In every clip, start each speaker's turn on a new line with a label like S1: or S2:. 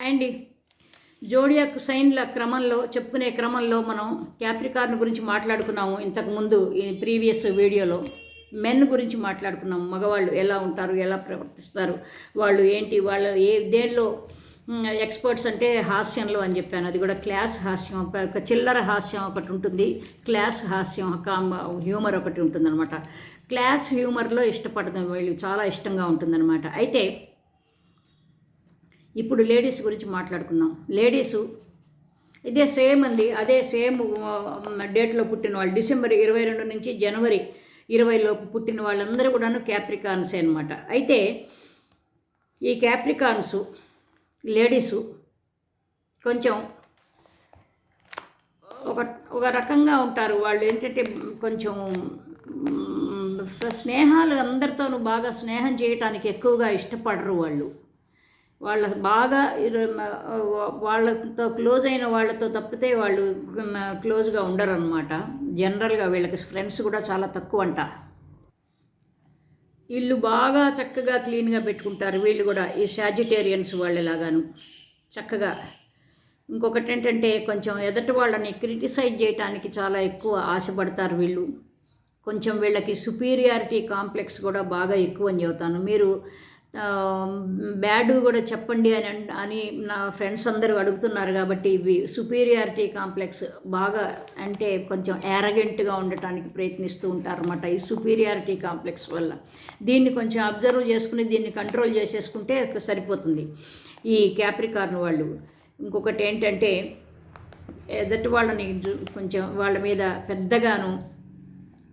S1: అండి జోడియాక్ సైన్ల క్రమంలో చెప్పుకునే క్రమంలో మనం క్యాప్రికార్న్ గురించి మాట్లాడుకున్నాము ఇంతకుముందు ఈ ప్రీవియస్ వీడియోలో. మెన్ గురించి మాట్లాడుకున్నాము. మగవాళ్ళు ఎలా ఉంటారు ఎలా ప్రవర్తిస్తారు వాళ్ళు ఏంటి వాళ్ళ ఏ దేనిలో ఎక్స్పర్ట్స్ అంటే హాస్యంలో అని చెప్పాను. అది కూడా క్లాస్ హాస్యం ఒక చిల్లర హాస్యం ఒకటి ఉంటుంది క్లాస్ హాస్యం కామ్ హ్యూమర్ ఒకటి ఉంటుందన్నమాట. క్లాస్ హ్యూమర్లో ఇష్టపడతాం వీళ్ళు చాలా ఇష్టంగా ఉంటుందన్నమాట. అయితే ఇప్పుడు లేడీస్ గురించి మాట్లాడుకుందాం. లేడీసు ఇదే సేమ్ అండి. అదే సేమ్ డేట్లో పుట్టిన వాళ్ళు. డిసెంబర్ ఇరవై రెండు నుంచి జనవరి ఇరవైలోపు పుట్టిన వాళ్ళందరూ కూడాను క్యాప్రికాన్సే అనమాట అయితే ఈ క్యాప్రికాన్స్ లేడీసు కొంచెం ఒక ఒక రకంగా ఉంటారు. వాళ్ళు ఏంటంటే కొంచెం స్నేహాలు అందరితోనూ బాగా స్నేహం చేయటానికి ఎక్కువగా ఇష్టపడరు వాళ్ళు. వాళ్ళ బాగా వాళ్ళతో క్లోజ్ అయిన వాళ్ళతో తప్పితే వాళ్ళు క్లోజ్గా ఉండరు అనమాట జనరల్గా వీళ్ళకి ఫ్రెండ్స్ కూడా చాలా తక్కువ అంట ఇల్లు బాగా చక్కగా క్లీన్గా పెట్టుకుంటారు వీళ్ళు కూడా ఈ సాజిటేరియన్స్ వాళ్ళలాగాను చక్కగా. ఇంకొకటి ఏంటంటే కొంచెం ఎదటి వాళ్ళని క్రిటిసైజ్ చేయడానికి చాలా ఎక్కువ ఆశపడతారు వీళ్ళు. కొంచెం వీళ్ళకి సుపీరియారిటీ కాంప్లెక్స్ కూడా బాగా ఎక్కువ అని చెబుతాను. మీరు బ్యాడ్ కూడా చెప్పండి అని అని నా ఫ్రెండ్స్ అందరూ అడుగుతున్నారు కాబట్టి ఇవి సుపీరియారిటీ కాంప్లెక్స్ బాగా అంటే కొంచెం యారగెంట్గా ఉండటానికి ప్రయత్నిస్తూ ఉంటారన్నమాట ఈ సుపీరియారిటీ కాంప్లెక్స్ వల్ల. దీన్ని కొంచెం అబ్జర్వ్ చేసుకుని దీన్ని కంట్రోల్ చేసేసుకుంటే సరిపోతుంది. ఈ క్యాప్రికార్న్ వాళ్ళు. ఇంకొకటి ఏంటంటే ఎదటి వాళ్ళని కొంచెం వాళ్ళ మీద పెద్దగాను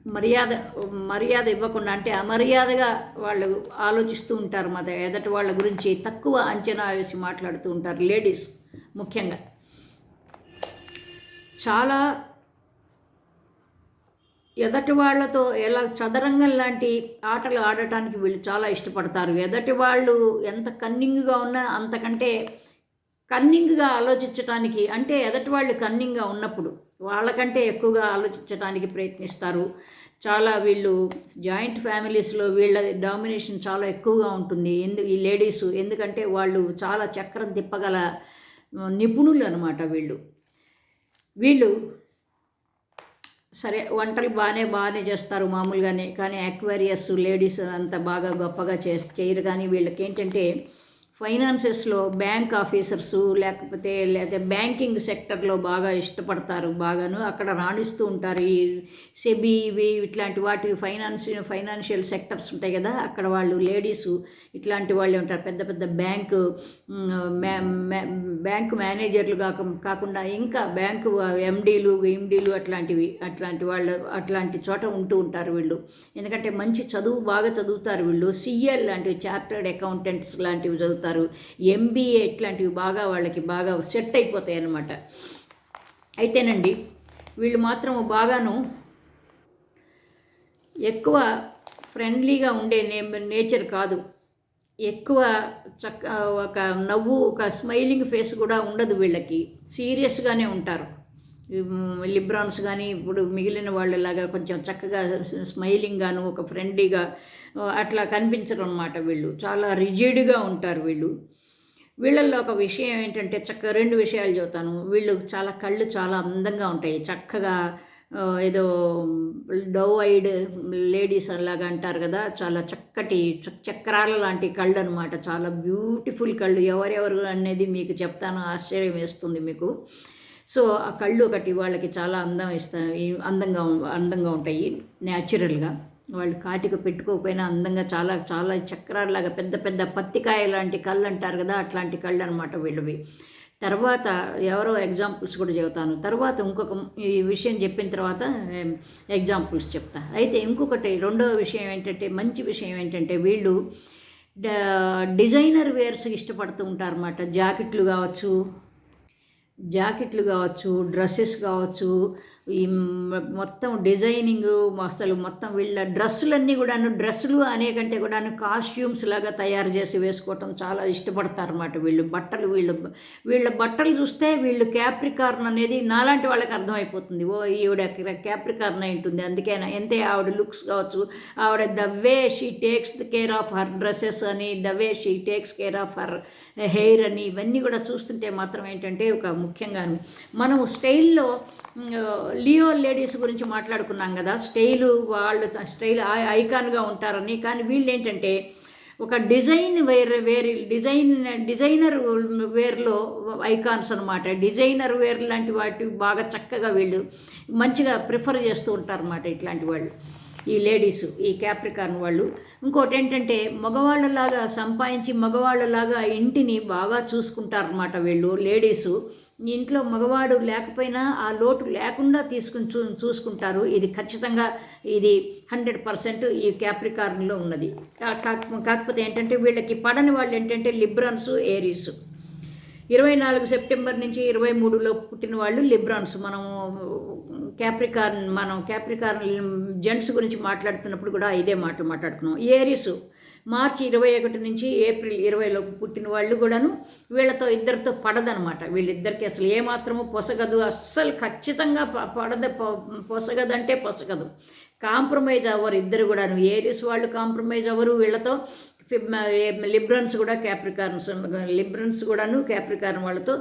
S1: మర్యాద మర్యాద ఇవ్వకుండా అంటే అమర్యాదగా వాళ్ళు ఆలోచిస్తూ ఉంటారు మా ఎదటి వాళ్ళ గురించి తక్కువ అంచనా వేసి మాట్లాడుతూ ఉంటారు లేడీస్ ముఖ్యంగా. చాలా ఎదటి వాళ్ళతో ఎలా చదరంగం లాంటి ఆటలు ఆడటానికి వీళ్ళు చాలా ఇష్టపడతారు. ఎదటి వాళ్ళు ఎంత కన్నింగ్గా ఉన్నా అంతకంటే కన్నింగ్గా ఆలోచించటానికి అంటే ఎదటి వాళ్ళు కన్నింగ్గా ఉన్నప్పుడు వాళ్ళకంటే ఎక్కువగా ఆలోచించడానికి ప్రయత్నిస్తారు. చాలా వీళ్ళు జాయింట్ ఫ్యామిలీస్లో వీళ్ళ డామినేషన్ చాలా ఎక్కువగా ఉంటుంది. ఎందు ఈ లేడీస్ ఎందుకంటే వాళ్ళు చాలా చక్రం తిప్పగల నిపుణులు అనమాట వీళ్ళు. వీళ్ళు సరే వంటలు బాగానే బాగానే చేస్తారు మామూలుగానే కానీ అక్వేరియస్ లేడీస్ అంత బాగా గొప్పగా చే చేయరు. కానీ వీళ్ళకి ఏంటంటే ఫైనాన్సెస్లో బ్యాంక్ ఆఫీసర్స్ లేకపోతే లేకపోతే బ్యాంకింగ్ సెక్టర్లో బాగా ఇష్టపడతారు బాగాను. అక్కడ రాణిస్తూ ఉంటారు. ఈ సెబీ ఇవి ఇట్లాంటి వాటి ఫైనాన్స్ ఫైనాన్షియల్ సెక్టర్స్ ఉంటాయి కదా అక్కడ వాళ్ళు లేడీసు ఇట్లాంటి వాళ్ళు ఉంటారు. పెద్ద పెద్ద బ్యాంకు బ్యాంకు మేనేజర్లు కాక కాకుండా ఇంకా బ్యాంకు ఎండీలు ఎండీలు అట్లాంటివి అట్లాంటి వాళ్ళు అట్లాంటి చోట ఉంటూ ఉంటారు వీళ్ళు. ఎందుకంటే మంచి చదువు బాగా చదువుతారు వీళ్ళు. సిఎల్ లాంటివి చార్టర్డ్ అకౌంటెంట్స్ లాంటివి చదువుతారు. ఎంబీఏ ఇట్లాంటివి బాగా వాళ్ళకి బాగా సెట్ అయిపోతాయి అన్నమాట. అయితేనండి వీళ్ళు మాత్రం బాగాను ఎక్కువ ఫ్రెండ్లీగా ఉండే నే నేచర్ కాదు. ఎక్కువ చక్క ఒక నవ్వు ఒక స్మైలింగ్ ఫేస్ కూడా ఉండదు వీళ్ళకి. సీరియస్గానే ఉంటారు. లిబ్రాన్స్ కానీ ఇప్పుడు మిగిలిన వాళ్ళలాగా కొంచెం చక్కగా స్మైలింగ్ గాను ఒక ఫ్రెండ్లీగా అట్లా కనిపించరు అనమాట వీళ్ళు. చాలా రిజిడ్గా ఉంటారు వీళ్ళు. వీళ్ళల్లో ఒక విషయం ఏంటంటే చక్క రెండు విషయాలు చెబుతాను. వీళ్ళు చాలా కళ్ళు చాలా అందంగా ఉంటాయి. చక్కగా ఏదో డౌ ఐడ్ లేడీస్ అలాగా అంటారు కదా చాలా చక్కటి చ- చక్రాల లాంటి కళ్ళు అనమాట చాలా బ్యూటిఫుల్ కళ్ళు. ఎవరెవరు అనేది మీకు చెప్తాను ఆశ్చర్యం వేస్తుంది మీకు. సో ఆ కళ్ళు ఒకటి వాళ్ళకి చాలా అందం ఇస్తా అందంగా అందంగా ఉంటాయి న్యాచురల్గా. వాళ్ళు కాటిక పెట్టుకోకపోయినా అందంగా చాలా చాలా చక్రాల్లాగా పెద్ద పెద్ద పత్తికాయ లాంటి కళ్ళు అంటారు కదా అట్లాంటి కళ్ళు అనమాట వీళ్ళవి. తర్వాత ఎవరో ఎగ్జాంపుల్స్ కూడా చెబుతాను. తర్వాత ఇంకొక ఈ విషయం చెప్పిన తర్వాత ఎగ్జాంపుల్స్ చెప్తా. అయితే ఇంకొకటి రెండవ విషయం ఏంటంటే మంచి విషయం ఏంటంటే వీళ్ళు డిజైనర్ వేర్స్ ఇష్టపడుతూ ఉంటారన్నమాట. జాకెట్లు కావచ్చు జాకెట్లు కావచ్చు డ్రెస్సెస్ కావచ్చు ఈ మొత్తం డిజైనింగ్ అసలు మొత్తం వీళ్ళ డ్రెస్సులన్నీ కూడాను డ్రెస్సులు అనే కంటే కూడాను కాస్ట్యూమ్స్ లాగా తయారు చేసి వేసుకోవటం చాలా ఇష్టపడతారు అన్నమాట వీళ్ళు. బట్టలు వీళ్ళు వీళ్ళ బట్టలు చూస్తే వీళ్ళు క్యాప్రికార్న్ అనేది నాలాంటి వాళ్ళకి అర్థమైపోతుంది. ఓ ఈవిడ క్యాప్రికార్న్ అయి ఉంటుంది. అందుకేనా ఎంతే ఆవిడ లుక్స్ కావచ్చు ఆవిడ the way she takes care of her dresses అని the way she takes care of her hair అని ఇవన్నీ కూడా చూస్తుంటే మాత్రం ఏంటంటే ఒక ముఖ్యంగాను. మనం స్టైల్లో లియో లేడీస్ గురించి మాట్లాడుకున్నాం కదా స్టైలు వాళ్ళు స్టైల్ ఐకాన్గా ఉంటారని. కానీ వీళ్ళు ఏంటంటే ఒక design wear wear design designer వేర్లో icons అనమాట డిజైనర్ వేర్ లాంటి వాటి బాగా చక్కగా వీళ్ళు మంచిగా ప్రిఫర్ చేస్తూ ఉంటారన్నమాట ఇట్లాంటి వాళ్ళు. ఈ లేడీస్ ఈ క్యాప్రికార్న్ వాళ్ళు. ఇంకోటి ఏంటంటే మగవాళ్ళలాగా సంపాదించి మగవాళ్ళలాగా ఇంటిని బాగా చూసుకుంటారన్నమాట వీళ్ళు లేడీసు. ఇంట్లో మగవాడు లేకపోయినా ఆ లోటు లేకుండా తీసుకుని చూ చూసుకుంటారు. ఇది ఖచ్చితంగా ఇది హండ్రెడ్ పర్సెంట్ ఈ క్యాప్రికార్న్లో ఉన్నది. కా- కాకపోతే ఏంటంటే వీళ్ళకి పడని వాళ్ళు ఏంటంటే లిబ్రన్స్ ఏరీస్ ఇరవై నాలుగు సెప్టెంబర్ నుంచి ఇరవై మూడులో పుట్టిన వాళ్ళు లిబ్రాన్స్ మనము క్యాప్రికార్న్ మనం క్యాప్రికార్న్ జెంట్స్ గురించి మాట్లాడుతున్నప్పుడు కూడా ఇదే మాటలు మాట్లాడుకున్నాం. ఏరిస్ మార్చి ఇరవై ఒకటి నుంచి ఏప్రిల్ ఇరవైలోపు పుట్టిన వాళ్ళు కూడాను వీళ్ళతో ఇద్దరితో పడదనమాట. వీళ్ళిద్దరికి అసలు ఏమాత్రము పొసగదు. అస్సలు ఖచ్చితంగా ప- పడద. పొసగదంటే పొసగదు. కాంప్రమైజ్ అవ్వరు ఇద్దరు కూడాను. ఏరిస్ వాళ్ళు కాంప్రమైజ్ అవ్వరు. వీళ్ళతో లిబ్రన్స్ కూడా క్యాప్రికార్న్స్ లిబ్రన్స్ కూడాను క్యాప్రికార్న్ వాళ్ళతో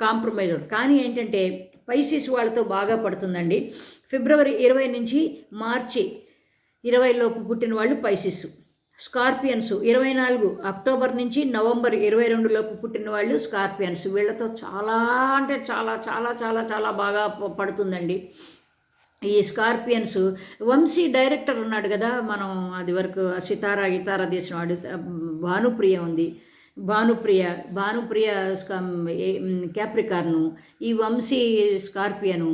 S1: కాంప్రమైజ్ అవ్వరు. కానీ ఏంటంటే పైసిస్ వాళ్ళతో బాగా పడుతుందండి. ఫిబ్రవరి ఇరవై నుంచి మార్చి ఇరవైలోపు పుట్టిన వాళ్ళు పైసిస్. స్కార్పియన్స్ ఇరవై నాలుగు అక్టోబర్ నుంచి నవంబర్ ఇరవై రెండులోపు పుట్టిన వాళ్ళు స్కార్పియన్స్. వీళ్ళతో చాలా అంటే చాలా చాలా చాలా చాలా బాగా పడుతుందండి. ఈ స్కార్పియన్స్ వంశీ డైరెక్టర్ ఉన్నాడు కదా మనం అది వరకు సితారా గితారా తీసిన వాడు భానుప్రియ ఉంది. భానుప్రియ భానుప్రియ స్కా క్యాప్రికార్ను. ఈ వంశీ స్కార్పియను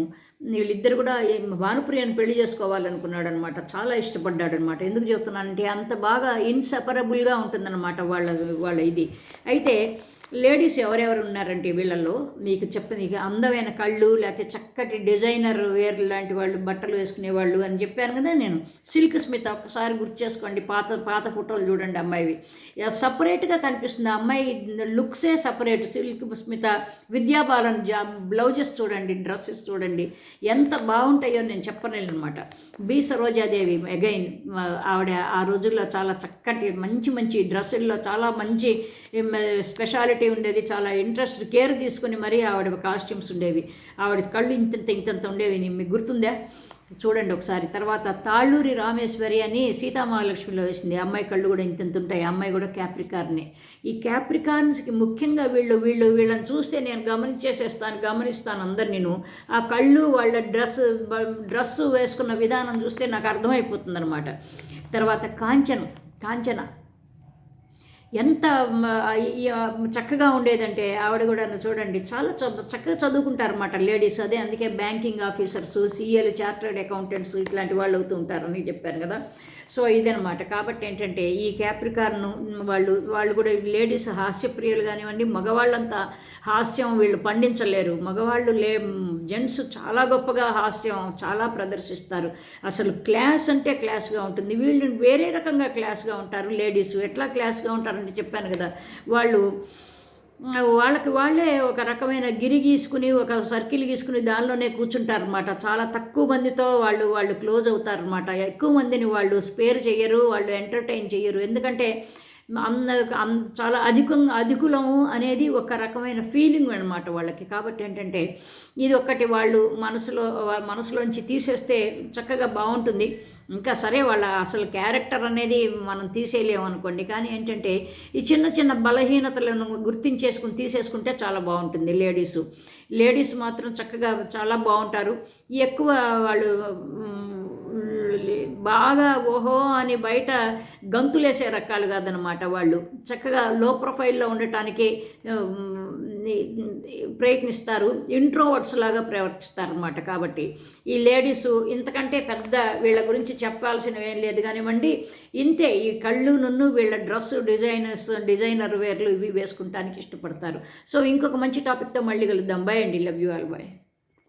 S1: వీళ్ళిద్దరు కూడా భానుప్రియను పెళ్ళి చేసుకోవాలనుకున్నాడు అనమాట చాలా ఇష్టపడ్డాడు అనమాట ఎందుకు చెప్తున్నానంటే అంత బాగా ఇన్సపరబుల్గా ఉంటుందన్నమాట వాళ్ళ వాళ్ళ ఇది. అయితే లేడీస్ ఎవరెవరు ఉన్నారంటే వీళ్ళల్లో మీకు చెప్పని అందమైన కళ్ళు లేకపోతే చక్కటి డిజైనర్ వేర్ లాంటి వాళ్ళు బట్టలు వేసుకునే వాళ్ళు అని చెప్పాను కదా నేను. సిల్క్ స్మిత ఒకసారి గుర్తు చేసుకోండి పాత పాత ఫోటోలు చూడండి అమ్మాయివి. సపరేట్గా కనిపిస్తుంది అమ్మాయి లుక్సే సపరేట్. సిల్క్ స్మిత విద్యాబాలన్ జా బ్లౌజెస్ చూడండి డ్రెస్సెస్ చూడండి ఎంత బాగుంటాయో నేను చెప్పలేను అనమాట బి. సరోజాదేవి అగైన్ ఆవిడ ఆ రోజుల్లో చాలా చక్కటి మంచి మంచి డ్రెస్సుల్లో చాలా మంచి స్పెషాలిటీ ఉండేది చాలా ఇంట్రెస్ట్ కేర్ తీసుకుని మరీ ఆవిడ కాస్ట్యూమ్స్ ఉండేవి. ఆవిడ కళ్ళు ఇంతంత ఇంతంత ఉండేవి. మీకు గుర్తుందా? చూడండి ఒకసారి. తర్వాత తాళ్ళూరి రామేశ్వరి అని సీతామహాలక్ష్మిలో వేసింది. అమ్మాయి కళ్ళు కూడా ఇంతంత ఉంటాయి. అమ్మాయి కూడా క్యాప్రికార్నే ఈ క్యాప్రికార్న్స్కి ముఖ్యంగా వీళ్ళు వీళ్ళు వీళ్ళని చూస్తే నేను గమనించేసేస్తాను గమనిస్తాను అందరు నేను. ఆ కళ్ళు వాళ్ళ డ్రెస్ డ్రెస్ వేసుకున్న విధానం చూస్తే నాకు అర్థమైపోతుంది అనమాట తర్వాత కాంచన కాంచన. ఎంత చక్కగా ఉండేదంటే ఆవిడ కూడా చూడండి చాలా చ- చక్కగా చదువుకుంటారన్నమాట లేడీస్. అదే అందుకే బ్యాంకింగ్ ఆఫీసర్స్ సీఏలు చార్టర్డ్ అకౌంటెంట్స్ ఇట్లాంటి వాళ్ళు అవుతూ ఉంటారని చెప్పాను కదా. సో ఇదనమాట కాబట్టి ఏంటంటే ఈ క్యాప్రికార్ను వాళ్ళు వాళ్ళు కూడా లేడీస్ హాస్యప్రియులు కానివ్వండి మగవాళ్ళంతా హాస్యం వీళ్ళు పండించలేరు. మగవాళ్ళు లే జెంట్స్ చాలా గొప్పగా హాస్యం చాలా ప్రదర్శిస్తారు. అసలు క్లాస్ అంటే క్లాస్గా ఉంటుంది. వీళ్ళు వేరే రకంగా క్లాస్గా ఉంటారు. లేడీస్ ఎట్లా క్లాస్గా ఉంటారంటే చెప్పాను కదా. వాళ్ళు వాళ్ళకి వాళ్ళే ఒక రకమైన గిరి గీసుకుని ఒక సర్కిల్ గీసుకుని దానిలోనే కూర్చుంటారనమాట చాలా తక్కువ మందితో వాళ్ళు వాళ్ళు క్లోజ్ అవుతారనమాట ఎక్కువ మందిని వాళ్ళు స్పేర్ చేయరు వాళ్ళు ఎంటర్టైన్ చేయరు. ఎందుకంటే చాలా అధికంగా అధికులము అనేది ఒక రకమైన ఫీలింగ్ అనమాట వాళ్ళకి. కాబట్టి ఏంటంటే ఇది ఒక్కటి వాళ్ళు మనసులో మనసులోంచి తీసేస్తే చక్కగా బాగుంటుంది. ఇంకా సరే వాళ్ళ అసలు క్యారెక్టర్ అనేది మనం తీసేయలేము అనుకోండి కానీ ఏంటంటే ఈ చిన్న చిన్న బలహీనతలను గుర్తించేసుకుని తీసేసుకుంటే చాలా బాగుంటుంది లేడీసు. లేడీస్ మాత్రం చక్కగా చాలా బాగుంటారు. ఎక్కువ వాళ్ళు బాగా ఓహో అని బయట గంతులేసే రకాలు కాదనమాట వాళ్ళు. చక్కగా లో ప్రొఫైల్లో ఉండటానికి ప్రయత్నిస్తారు. ఇంట్రోవర్ట్స్ లాగా ప్రవర్తిస్తారనమాట కాబట్టి. ఈ లేడీస్ ఇంతకంటే పెద్ద వీళ్ళ గురించి చెప్పాల్సినవి ఏం లేదు కానివ్వండి. ఇంతే ఈ కళ్ళు నున్ను వీళ్ళ డ్రెస్ డిజైనర్స్ డిజైనర్ వేర్లు ఇవి వేసుకుంటానికి ఇష్టపడతారు. సో ఇంకొక మంచి టాపిక్తో మళ్ళీ కలుద్దాం. బాయ్ అండి. Love you all bye